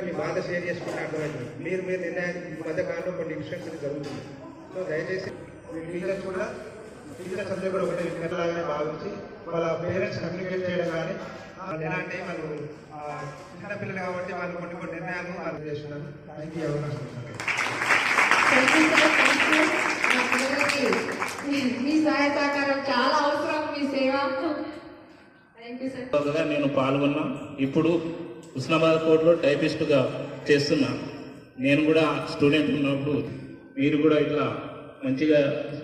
మీ బాధ షేర్ చేసుకుంటే అర్థమైంది మీరు మీరు నిర్ణయానికి ఈ మధ్య కాలంలో కొన్ని ఇన్స్ట్రక్షన్స్ జరుగుతుంది సో దయచేసి మీ టీచర్స్ కూడా టీచర్స్ అందరూ కూడా ఒకటే విన్నలాగానే భావించి వాళ్ళ పేరెంట్స్ కమ్యూనికేట్ చేయడం కానీ వాళ్ళు ఎలా అంటే వాళ్ళు ఆ, చిన్న పిల్లలు కాబట్టి వాళ్ళు కొన్ని కొన్ని నిర్ణయాలు వాళ్ళు చేస్తున్నారు. థ్యాంక్ యూ అవకాశం. మా సహాయ సహకారం చాలా అవసరం మీ సేవ నేను పాల్గొన్నా. ఇప్పుడు హుస్నాబాద్ కోర్టులో టైపిస్ట్గా చేస్తున్నా. నేను కూడా స్టూడెంట్ ఉన్నప్పుడు మీరు కూడా ఇట్లా మంచిగా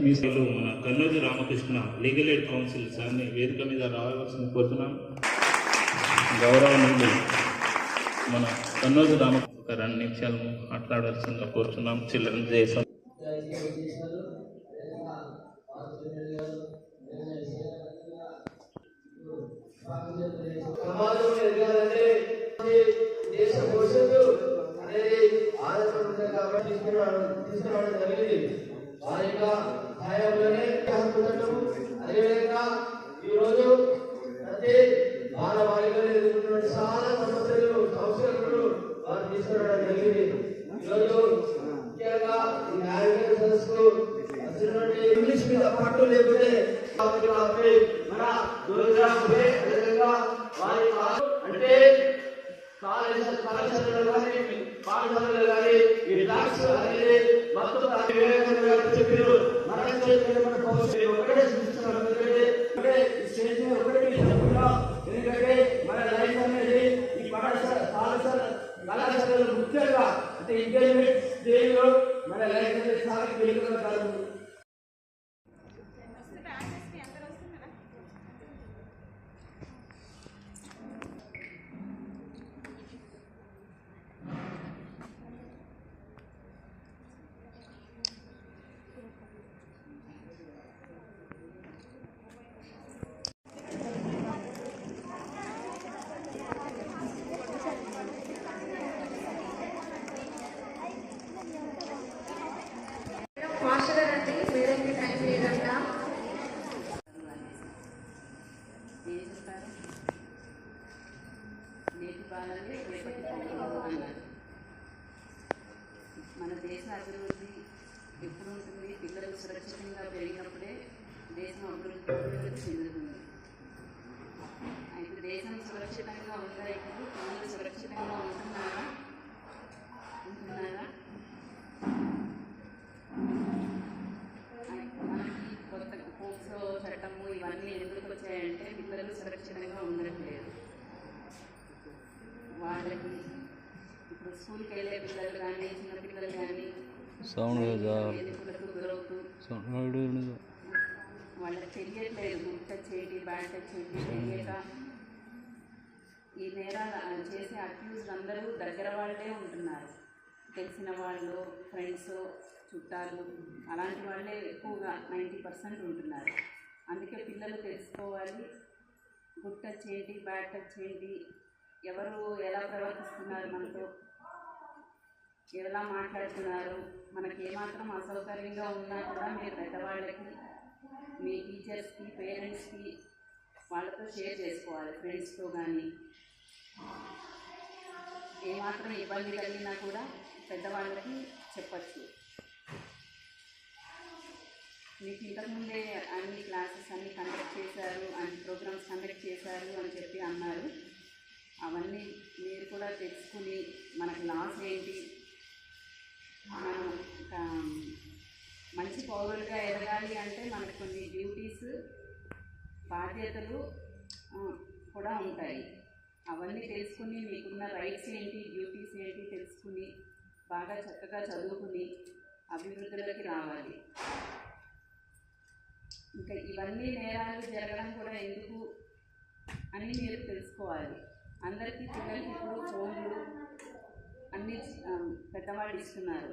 మీ సేవలు మన Kannuri Ramakrishna legal aid council సార్ని వేదిక మీద రావాల్సింది కోరుతున్నాం. గౌరవనీయులు మన కన్నూరి రామకృష్ణ రెండు నిమిషాలు మాట్లాడాల్సిందిగా కోరుతున్నాం. చిల్డ్రన్ చేసాం తీసుకురావడం తీసుకురావడం జరిగింది వారి యొక్క సహాయంలోనే హక్కు అదేవిధంగా ఈరోజు ప్రతి బాల మానవాళిగా ఎదుర్కొంటున్న చాలా సమస్యలు సంస్కరణలు వారు తీసుకురావడం జరిగింది ఈరోజు ముఖ్యంగా ఈ న్యాయ సదస్సుకు వచ్చినటువంటి ఇంగ్లీష్ మీద పట్టు లేకపోతే మన అదేవిధంగా వారి అంటే కాలేజ్ కళాశాలలో కానీ పాఠశాలలో కానీ ఈ డ్రాగ్స్ కానీ మన ఒకటే సృష్టిస్తున్నాం ఎందుకంటే ఒకటే స్టేజ్ మీద ఒకటే ఎందుకంటే మన లైఫ్ అనేది ఈ పాఠశాల పాఠశాల కళాశాలలో ముఖ్యంగా అంటే ఇంటర్మీడియట్ స్టేజ్లో మన లైఫ్ అనేది చాలా కీలకంగా కాదు ఫాస్ట్గా రండి వేరేకి టైం లేదంట ఏం చెప్పారు నేటి బాలలే రేపటి పౌరులు అన్నారు మన దేశం అభివృద్ధి ఎప్పుడు ఉంటుంది? పిల్లలు సురక్షితంగా పెరిగినప్పుడే దేశం అభివృద్ధి అభివృద్ధి చెందుతుంది. అయితే దేశం సురక్షితంగా ఉందా? ఇప్పుడు పిల్లలు సురక్షితంగా ఉంటున్నారా? ఉంటున్నారా? మనకి కొత్త పోక్సో చట్టము ఇవన్నీ ఎందుకు వచ్చాయంటే పిల్లలు సురక్షితంగా ఉండట్లేదు. వాళ్ళకి ఇప్పుడు స్కూల్కి వెళ్ళే పిల్లలు కానీ చిన్న పిల్లలు కానీ సౌండ్ కదా వాళ్ళకి తెలియట్లేదు. గుడ్ టచ్ ఏంటి టచ్ తెలియక ఈ నేరాలు చేసే అక్యూజ్డ్ అందరూ దగ్గర వాళ్ళే ఉంటున్నారు. తెలిసిన వాళ్ళు ఫ్రెండ్స్ చుట్టాలు అలాంటి వాళ్ళే ఎక్కువగా నైంటీ పర్సెంట్ ఉంటున్నారు. అందుకే పిల్లలు తెలుసుకోవాలి. గుట్ట చేయండి బ్యాట్ టచ్ చేయండి. ఎవరు ఎలా ప్రవర్తిస్తున్నారు మనతో? ఎలా మాట్లాడుతున్నారు? మనకి ఏమాత్రం అసౌకర్యంగా ఉన్నా కూడా మీరు పెద్దవాళ్ళకి మీ టీచర్స్కి పేరెంట్స్కి వాళ్ళతో షేర్ చేసుకోవాలి ఫ్రెండ్స్తో కానీ ఏమాత్రం ఇబ్బంది కలిగినా కూడా పెద్దవాళ్ళకి చెప్పచ్చు. మీకు ఇంతకుముందే అన్ని క్లాసెస్ అన్ని కండక్ట్ చేశారు అన్ని ప్రోగ్రామ్స్ కండక్ట్ చేశారు అని చెప్పి అన్నారు. అవన్నీ మీరు కూడా తెలుసుకుని మనకు లాస్ ఏంటి మనం ఒక మంచి పౌరులుగా ఎదగాలి అంటే మనకు కొన్ని డ్యూటీస్ బాధ్యతలు కూడా ఉంటాయి. అవన్నీ తెలుసుకుని మీకున్న రైట్స్ ఏంటి డ్యూటీస్ ఏంటి తెలుసుకుని బాగా చక్కగా చదువుకుని అభివృద్ధిలోకి రావాలి. ఇంకా ఇవన్నీ నేరాలు జరగడం కూడా ఎందుకు అని మీరు తెలుసుకోవాలి. అందరికీ పిల్లలకి ఇప్పుడు ఫోన్లు అన్నీ పెద్దవాళ్ళు ఇస్తున్నారు.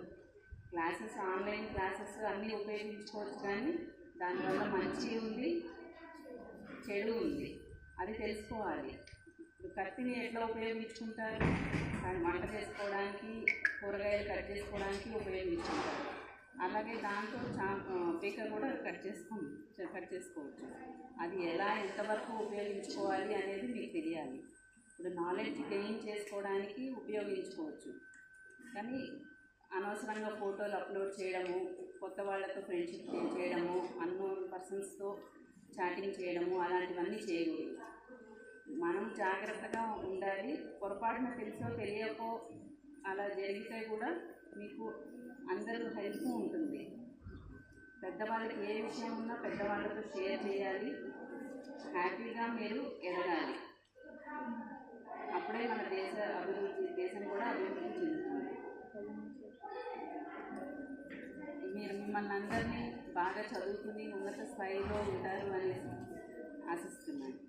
క్లాసెస్ ఆన్లైన్ క్లాసెస్ అన్నీ ఉపయోగించుకోవచ్చు కానీ దానివల్ల మంచి ఉంది చెడు ఉంది. అది తెలుసుకోవాలి. ఇప్పుడు కత్తిని ఎట్లా ఉపయోగించుకుంటారు? దాన్ని వంట చేసుకోవడానికి కూరగాయలు కట్ చేసుకోవడానికి ఉపయోగించుకుంటారు. అలాగే దాంతో చా పీక కూడా కట్ చేసుకో కట్ చేసుకోవచ్చు. అది ఎలా ఎంతవరకు ఉపయోగించుకోవాలి అనేది మీకు తెలియాలి. ఇప్పుడు నాలెడ్జ్ గెయిన్ చేసుకోవడానికి ఉపయోగించుకోవచ్చు. కానీ అనవసరంగా ఫోటోలు అప్లోడ్ చేయడము కొత్త వాళ్ళతో ఫ్రెండ్షిప్ చేయడము అన్నోన్ పర్సన్స్తో చాటింగ్ చేయడము అలాంటివన్నీ చేయకూడదు. మనం జాగ్రత్తగా ఉండాలి. పొరపాటున తెలుసో తెలియకో అలా జరిగితే కూడా మీకు అందరూ హెల్ప్ ఉంటుంది. పెద్దవాళ్ళకి ఏ విషయం ఉన్నా పెద్దవాళ్ళతో షేర్ చేయాలి. హ్యాపీగా మీరు ఎదగాలి. అప్పుడే మన దేశ అభివృద్ధి మిమ్మల్ని అందరినీ బాగా చదువుకుని ఉన్నత స్థాయిలో ఉంటారు అని ఆశిస్తున్నాను.